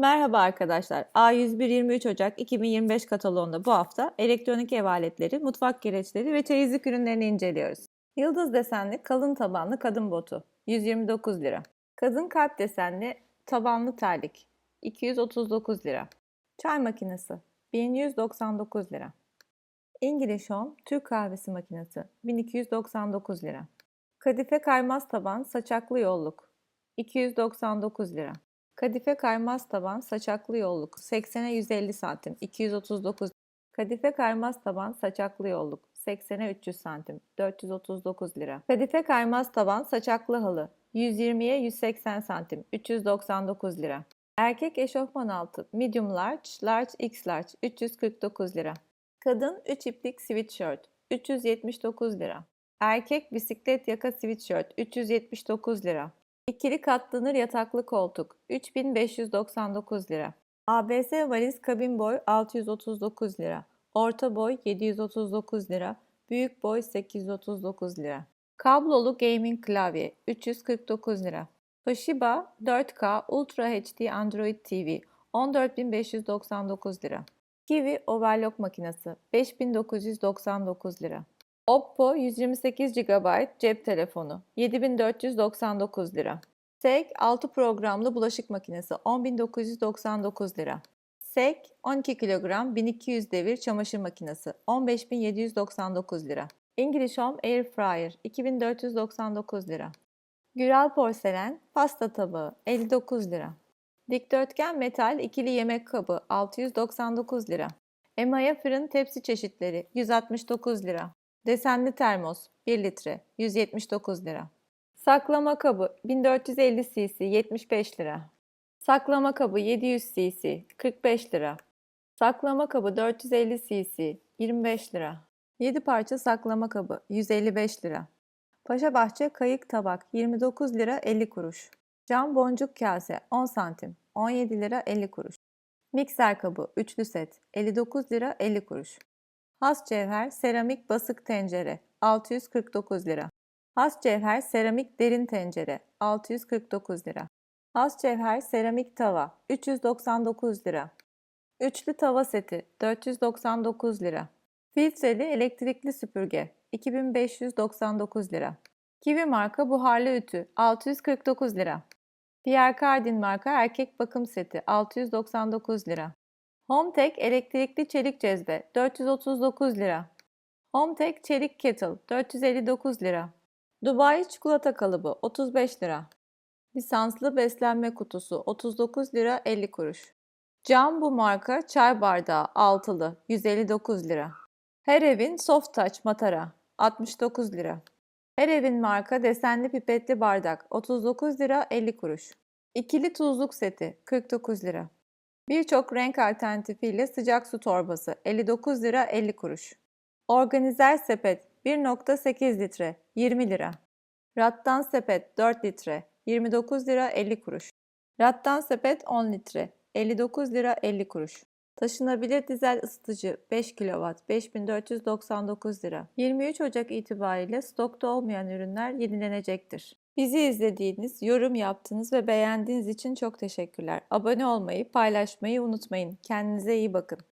Merhaba arkadaşlar. A101 23 Ocak 2025 kataloğunda bu hafta elektronik ev aletleri, mutfak gereçleri ve çeyizlik ürünlerini inceliyoruz. Yıldız desenli kalın tabanlı kadın botu 129 lira. Kadın kalp desenli tabanlı terlik 239 lira. Çay makinesi 1199 lira. English Home Türk kahvesi makinesi 1299 lira. Kadife kaymaz taban saçaklı yolluk 299 lira. Kadife kaymaz taban saçaklı yolluk 80'e 150 santim 239 Kadife kaymaz taban saçaklı yolluk 80'e 300 santim 439 lira. Kadife kaymaz taban saçaklı halı 120'ye 180 santim 399 lira. Erkek eşofman altı medium large, large x large 349 lira. Kadın 3 iplik sweatshirt 379 lira. Erkek bisiklet yaka sweatshirt 379 lira. İkili katlanır yataklı koltuk 3599 lira. ABS valiz kabin boy 639 lira. Orta boy 739 lira. Büyük boy 839 lira. Kablolu gaming klavye 349 lira. Toshiba 4K Ultra HD Android TV 14599 lira. Kiwi overlock makinesi 5999 lira. Oppo 128 GB cep telefonu 7499 lira. SEK 6 programlı bulaşık makinesi 10999 lira. SEK 12 kilogram 1200 devir çamaşır makinesi 15799 lira. English Home Air Fryer 2499 lira. Güral porselen pasta tabağı 59 lira. Dikdörtgen metal ikili yemek kabı 699 lira. Emaya fırın tepsi çeşitleri 169 lira. Desenli termos 1 litre 179 lira. Saklama kabı 1450 cc 75 lira. Saklama kabı 700 cc 45 lira. Saklama kabı 450 cc 25 lira. 7 parça saklama kabı 155 lira. Paşabahçe kayık tabak 29 lira 50 kuruş. Cam boncuk kase 10 santim 17 lira 50 kuruş. Mikser kabı üçlü set 59 lira 50 kuruş. Has cevher seramik basık tencere 649 lira. Has cevher seramik derin tencere 649 lira. Has cevher seramik tava 399 lira. Üçlü tava seti 499 lira. Filtreli elektrikli süpürge 2599 lira. Kiwi marka buharlı ütü 649 lira. Pierre Cardin marka erkek bakım seti 699 lira. Hometek elektrikli çelik cezve 439 lira. Hometek çelik kettle 459 lira. Dubai çikolata kalıbı 35 lira. Lisanslı beslenme kutusu 39 lira 50 kuruş. Cam bu marka çay bardağı altılı 159 lira. Her evin soft touch matara 69 lira. Her evin marka desenli pipetli bardak 39 lira 50 kuruş. İkili tuzluk seti 49 lira. Birçok renk alternatifiyle sıcak su torbası 59 lira 50 kuruş. Organizer sepet 1.8 litre 20 lira. Rattan sepet 4 litre 29 lira 50 kuruş. Rattan sepet 10 litre 59 lira 50 kuruş. Taşınabilir dizel ısıtıcı 5 kW 5499 lira. 23 Ocak itibariyle stokta olmayan ürünler yenilenecektir. Bizi izlediğiniz, yorum yaptığınız ve beğendiğiniz için çok teşekkürler. Abone olmayı, paylaşmayı unutmayın. Kendinize iyi bakın.